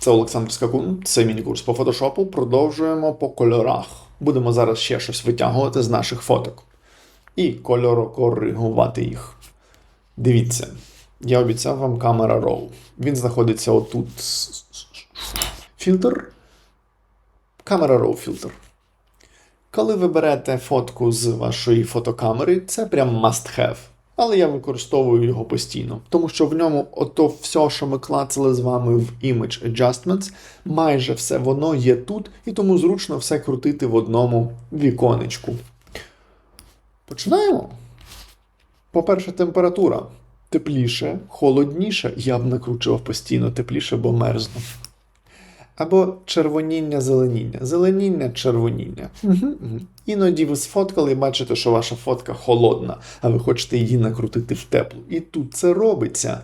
Це Олександр Скакун, це міні-курс по фотошопу. Продовжуємо по кольорах. Будемо зараз ще щось витягувати з наших фоток. І кольорокоригувати їх. Дивіться, я обіцяв вам камера RAW. Він знаходиться отут. Фільтр. Камера RAW фільтр. Коли ви берете фотку з вашої фотокамери, це прям must have. Але я використовую його постійно, тому що в ньому ото все, що ми клацали з вами в Image Adjustments, майже все воно є тут, і тому зручно все крутити в одному віконечку. Починаємо. По-перше, температура. Тепліше, холодніше. Я б накручував постійно тепліше, бо мерзну. Або червоніння, зеленіння. Зеленіння, червоніння. Іноді ви сфоткали і бачите, що ваша фотка холодна, а ви хочете її накрутити в теплу. І тут це робиться.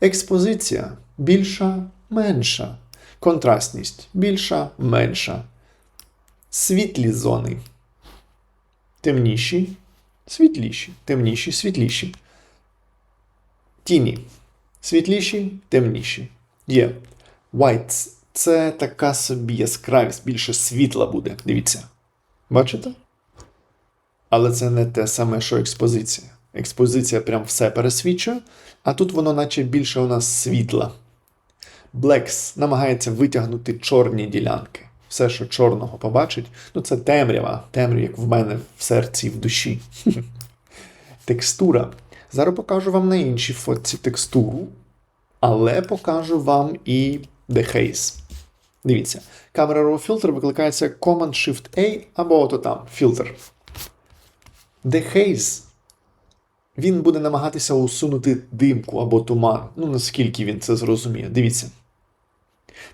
Експозиція більша, менша. Контрастність більша, менша. Світлі зони. Темніші, світліші, темніші, світліші. Тіні. Світліші, темніші. Є. Whites це така собі яскравість, більше світла буде. Дивіться. Бачите? Але це не те саме, що експозиція. Експозиція прям все пересвічує, а тут воно, наче більше у нас світла. Blacks намагається витягнути чорні ділянки. Все, що чорного побачить, ну це темрява, темрява, як в мене в серці і в душі. Текстура. Зараз покажу вам на іншій фотці текстуру, але покажу вам і dehaze. Дивіться, камера RAW Filter викликається Command-Shift-A або ото там фільтр. Dehaze. Він буде намагатися усунути димку або туман. Ну, наскільки він це зрозуміє. Дивіться.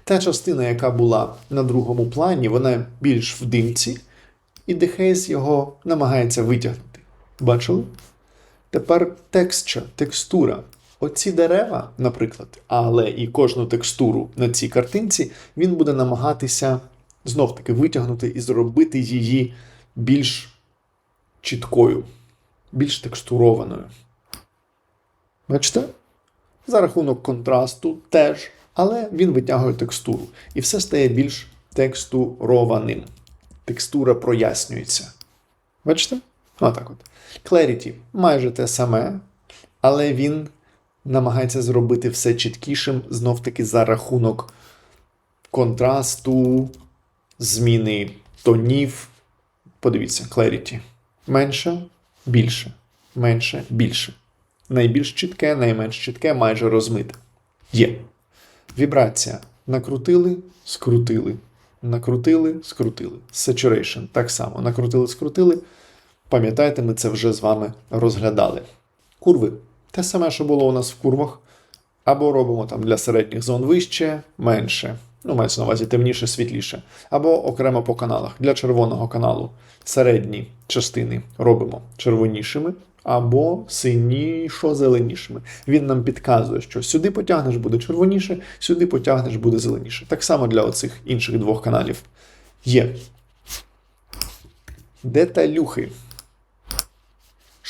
Та частина, яка була на другому плані, вона більш в димці, і Dehaze його намагається витягнути. Бачили? Тепер texture, текстура. Оці дерева, наприклад, але і кожну текстуру на цій картинці, він буде намагатися знов-таки витягнути і зробити її більш чіткою, більш текстурованою. Бачите? За рахунок контрасту теж, але він витягує текстуру. І все стає більш текстурованим. Текстура прояснюється. Бачите? Отак от. Clarity майже те саме, але він намагається зробити все чіткішим, знов-таки за рахунок контрасту, зміни тонів. Подивіться, clarity. Менше, більше, менше, більше. Найбільш чітке, найменш чітке, майже розмите. Є. Вібрація. Накрутили, скрутили. Накрутили, скрутили. Saturation. Так само. Накрутили, скрутили. Пам'ятаєте, ми це вже з вами розглядали. Курви. Те саме, що було у нас в курвах. Або робимо там для середніх зон вище, менше. Ну, мається на увазі темніше, світліше. Або окремо по каналах. Для червоного каналу середні частини робимо червонішими, або синішо-зеленішими. Він нам підказує, що сюди потягнеш буде червоніше, сюди потягнеш буде зеленіше. Так само для оцих інших двох каналів. Є. Деталюхи.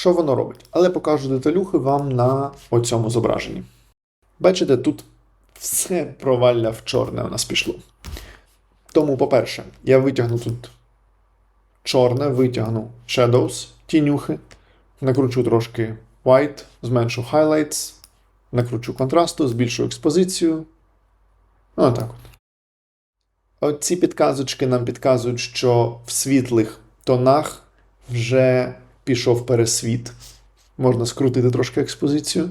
Що воно робить? Але покажу деталюхи вам на оцьому зображенні. Бачите, тут все провалля в чорне у нас пішло. Тому, по-перше, я витягну тут чорне, витягну Shadows, тінюхи, накручу трошки White, зменшу Highlights, накручу контрасту, збільшу експозицію. Отак от. Оці підказочки нам підказують, що в світлих тонах вже пішов пересвіт. Можна скрутити трошки експозицію.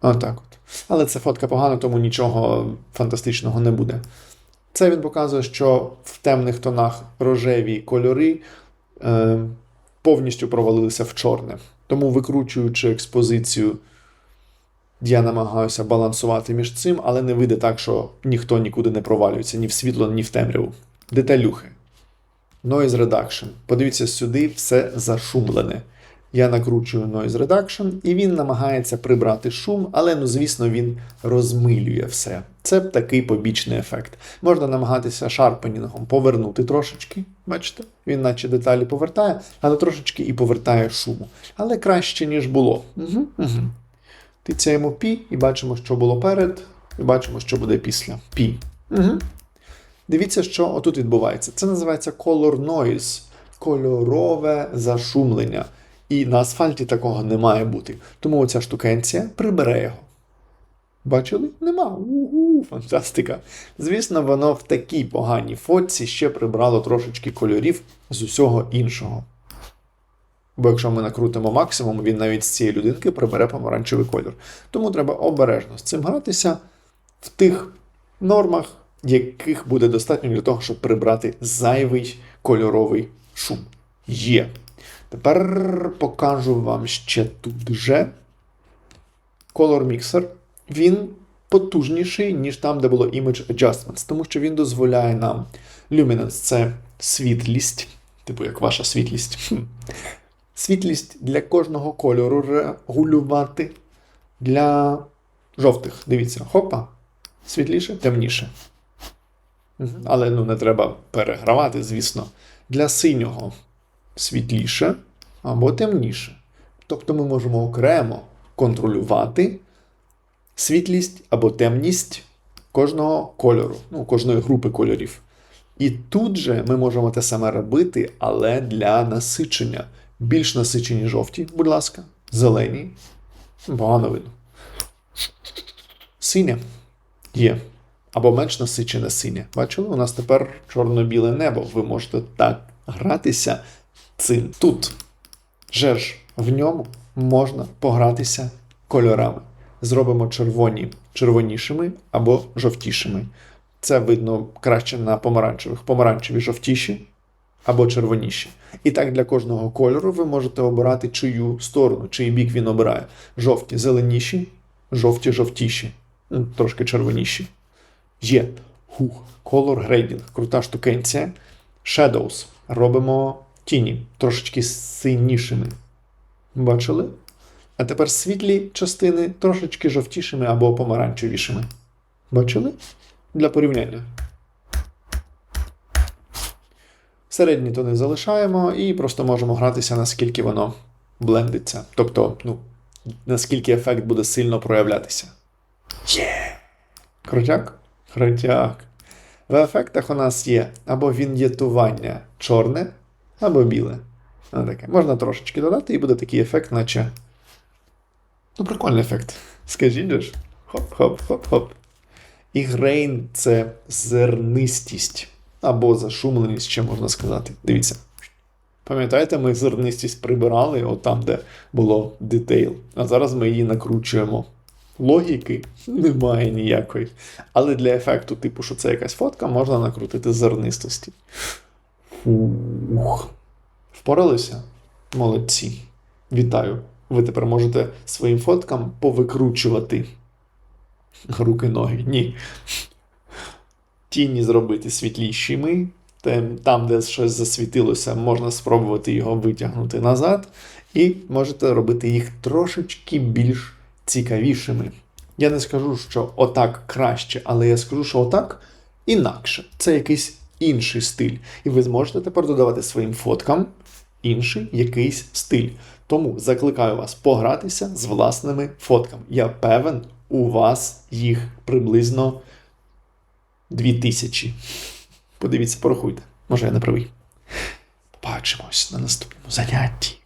Отак от. Але це фотка погана, тому нічого фантастичного не буде. Це він показує, що в темних тонах рожеві кольори е, повністю провалилися в чорне. Тому, викручуючи експозицію, я намагаюся балансувати між цим, але не вийде так, що ніхто нікуди не провалюється, ні в світло, ні в темряву. Деталюхи. Noise Reduction. Подивіться сюди, все зашумлене. Я накручую Noise Reduction, і він намагається прибрати шум, але, ну, звісно, він розмилює все. Це такий побічний ефект. Можна намагатися шарпенінгом повернути трошечки. Бачите, він наче деталі повертає, але трошечки і повертає шуму. Але краще, ніж було. Угу, угу. Тицяємо пі і бачимо, що було перед, і бачимо, що буде після. Пі. Угу. Дивіться, що отут відбувається. Це називається color noise, кольорове зашумлення. І на асфальті такого не має бути. Тому оця штукенція прибере його. Бачили? Нема. Угу, фантастика. Звісно, воно в такій поганій фотці ще прибрало трошечки кольорів з усього іншого. Бо якщо ми накрутимо максимум, він навіть з цієї людинки прибере помаранчевий кольор. Тому треба обережно з цим гратися в тих нормах, яких буде достатньо для того, щоб прибрати зайвий кольоровий шум. Є. Тепер покажу вам ще тут же Color Mixer. Він потужніший, ніж там, де було Image Adjustments, тому що він дозволяє нам Luminance це світлість, типу як ваша світлість. Світлість для кожного кольору регулювати. Для жовтих. Дивіться, хопа, світліше, темніше. Але ну, не треба перегравати, звісно. Для синього світліше або темніше. Тобто ми можемо окремо контролювати світлість або темність кожного кольору, ну, кожної групи кольорів. І тут же ми можемо те саме робити, але для насичення. Більш насичені жовті, будь ласка, зелені. Погано видно. Синє є. Або менш насичене синє. Бачили? У нас тепер чорно-біле небо. Ви можете так гратися цим тут. Же ж в ньому можна погратися кольорами. Зробимо червоні червонішими або жовтішими. Це видно краще на помаранчевих. Помаранчеві жовтіші або червоніші. І так для кожного кольору ви можете обирати чию сторону, чий бік він обирає. Жовті зеленіші, жовті жовтіші, трошки червоніші. Є. Хух. Color grading. Крута штукенція. Shadows. Робимо тіні трошечки синішими. Бачили? А тепер світлі частини трошечки жовтішими або помаранчевішими. Бачили? Для порівняння. Середні тони залишаємо і просто можемо гратися, наскільки воно блендиться. Тобто, ну, наскільки ефект буде сильно проявлятися. Є! Крутяк? Крутяк. В ефектах у нас є або він'єтування чорне, або біле. Таке. Можна трошечки додати, і буде такий ефект, наче. Ну, прикольний ефект. Скажіть же ж. Хоп-хоп-хоп-хоп. І грейн це зернистість. Або зашумленість, ще можна сказати. Дивіться. Пам'ятаєте, ми зернистість прибирали от там, де було детейл. А зараз ми її накручуємо. Логіки немає ніякої. Але для ефекту, типу, що це якась фотка, можна накрутити зернистості. Фух. Впоралися? Молодці. Вітаю. Ви тепер можете своїм фоткам повикручувати руки, ноги. Ні. Тіні зробити світлішими. Там, де щось засвітилося, можна спробувати його витягнути назад. І можете робити їх трошечки більш цікавішими. Я не скажу, що отак краще, але я скажу, що отак інакше. Це якийсь інший стиль. І ви зможете тепер додавати своїм фоткам інший якийсь стиль. Тому закликаю вас погратися з власними фотками. Я певен, у вас їх приблизно 2000. Подивіться, порахуйте. Може, я не правий. Побачимось на наступному занятті.